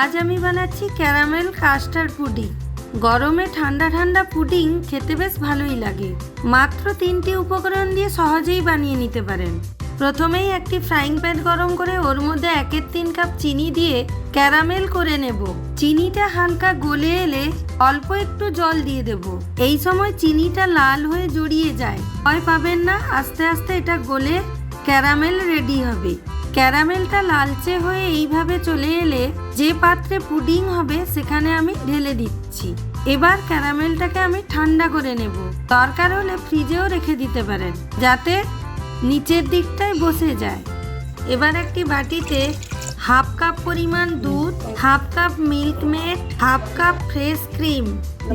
আজ আমি বানাচ্ছি ক্যারামেল কাস্টার্ড পুডিং। গরমে ঠান্ডা ঠান্ডা পুডিং খেতে বেশ ভালোই লাগে। মাত্র তিনটি উপকরণ দিয়ে সহজেই বানিয়ে নিতে পারেন। প্রথমেই একটি ফ্রাইং প্যান গরম করে ওর মধ্যে একের তিন কাপ চিনি দিয়ে ক্যারামেল করে নেব। চিনিটা হালকা গলে এলে অল্প একটু জল দিয়ে দেব। এই সময় চিনিটা লাল হয়ে জড়িয়ে যায়। ভয় পাবেন না, আস্তে আস্তে এটা গলে ক্যারামেল রেডি হবে। ক্যারামেলটা লালচে হয়ে এইভাবে চলে এলে যে পাত্রে পুডিং হবে সেখানে আমি ঢেলে দিচ্ছি। এবার ক্যারামেলটাকে আমি ঠান্ডা করে নেব। দরকার হলে ফ্রিজেও রেখে দিতে পারেন, যাতে নিচের দিকটায় বসে যায়। এবার একটি বাটিতে হাফ কাপ পরিমাণ দুধ, half cup Milkmaid, half cup fresh cream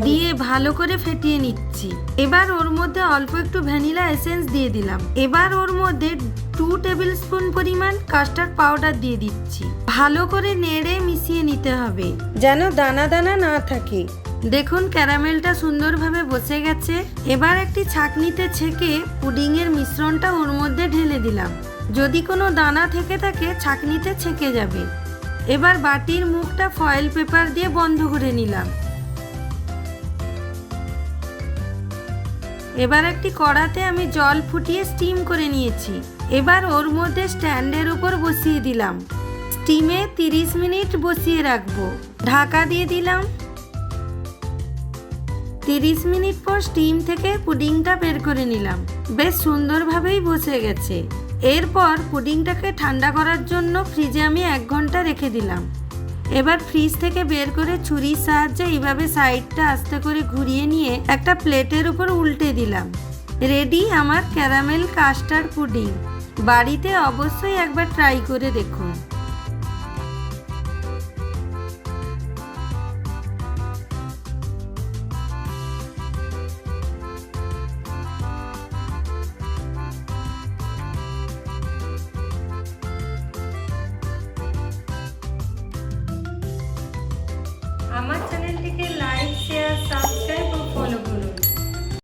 দিয়ে ভালো করে ফেটিয়ে নিচ্ছি। এবার ওর মধ্যে অল্প একটু ভ্যানিলা এসেন্স দিয়ে দিলাম। এবার ওর মধ্যে টু টেবিল স্পুন পরিমাণ কাস্টার্ড পাউডার দিয়ে দিচ্ছি। ভালো করে নেড়ে মিশিয়ে নিতে হবে, যেন দানা দানা না থাকে। দেখুন ক্যারামেলটা সুন্দরভাবে বসে গেছে। এবার একটি ছাকনিতে ছেঁকে পুডিংয়ের মিশ্রণটা ওর মধ্যে ঢেলে দিলাম। যদি কোনো দানা থেকে থাকে ছাঁকনিতে ছেঁকে যাবে। এবার বাটির মুখটা ফয়েল পেপার দিয়ে বন্ধ করে নিলাম। এবার একটি কড়াতে আমি জল ফুটিয়ে স্টিম করে নিয়েছি। এবার ওর মধ্যে স্ট্যান্ডের উপর বসিয়ে দিলাম। স্টিমে তিরিশ মিনিট বসিয়ে রাখব। ঢাকা দিয়ে দিলাম। তিরিশ মিনিট পর স্টিম থেকে পুডিংটা বের করে নিলাম। বেশ সুন্দরভাবেই বসে গেছে। এরপর পুডিংটাকে ঠান্ডা করার জন্য ফ্রিজে আমি এক ঘণ্টা রেখে দিলাম। এবার ফ্রিজ থেকে বের করে ছুরির সাহায্যে এইভাবে সাইডটা আস্তে করে ঘুরিয়ে নিয়ে একটা প্লেটের উপর উল্টে দিলাম। রেডি আমার ক্যারামেল কাস্টার্ড পুডিং। বাড়িতে অবশ্যই একবার ট্রাই করে দেখুন। আমার চ্যানেলটিকে লাইক শেয়ার সাবস্ক্রাইব